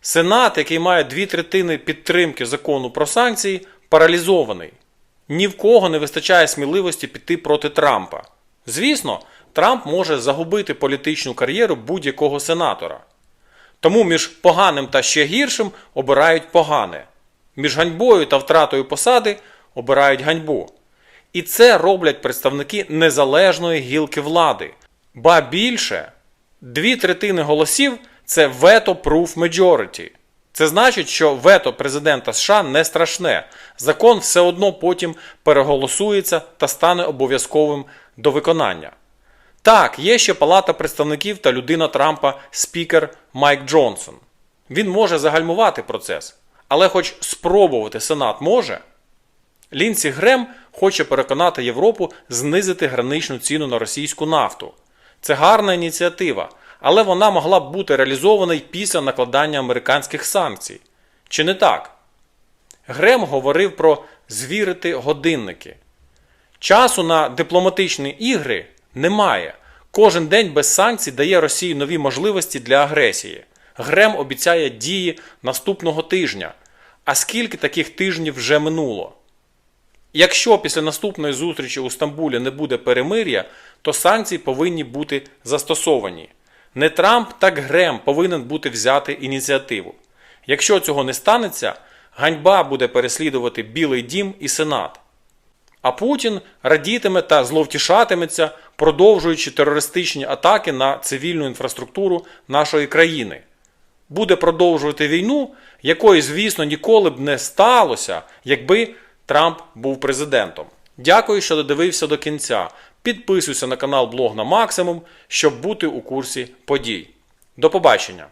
Сенат, який має дві третини підтримки закону про санкції, паралізований. Ні в кого не вистачає сміливості піти проти Трампа. Звісно, Трамп може загубити політичну кар'єру будь-якого сенатора. Тому між поганим та ще гіршим обирають погане. Між ганьбою та втратою посади обирають ганьбу. І це роблять представники незалежної гілки влади. Ба більше, дві третини голосів це veto-proof majority. Це значить, що вето президента США не страшне. Закон все одно потім переголосується та стане обов'язковим до виконання. Так, є ще Палата представників та людина Трампа спікер Майк Джонсон. Він може загальмувати процес, але хоч спробувати Сенат може. Лінсі Грем хоче переконати Європу знизити граничну ціну на російську нафту. Це гарна ініціатива, але вона могла б бути реалізована й після накладання американських санкцій. Чи не так? Грем говорив про звірити годинники. Часу на дипломатичні ігри немає. Кожен день без санкцій дає Росії нові можливості для агресії. Грем обіцяє дії наступного тижня. А скільки таких тижнів вже минуло? Якщо після наступної зустрічі у Стамбулі не буде перемир'я, то санкції повинні бути застосовані. Не Трамп, так Грем повинен бути взяти ініціативу. Якщо цього не станеться, ганьба буде переслідувати Білий дім і Сенат. А Путін радітиме та зловтішатиметься, продовжуючи терористичні атаки на цивільну інфраструктуру нашої країни. Буде продовжувати війну, якої, звісно, ніколи б не сталося, якби Трамп був президентом. Дякую, що додивився до кінця. Підписуйся на канал Блог на максимум, щоб бути у курсі подій. До побачення!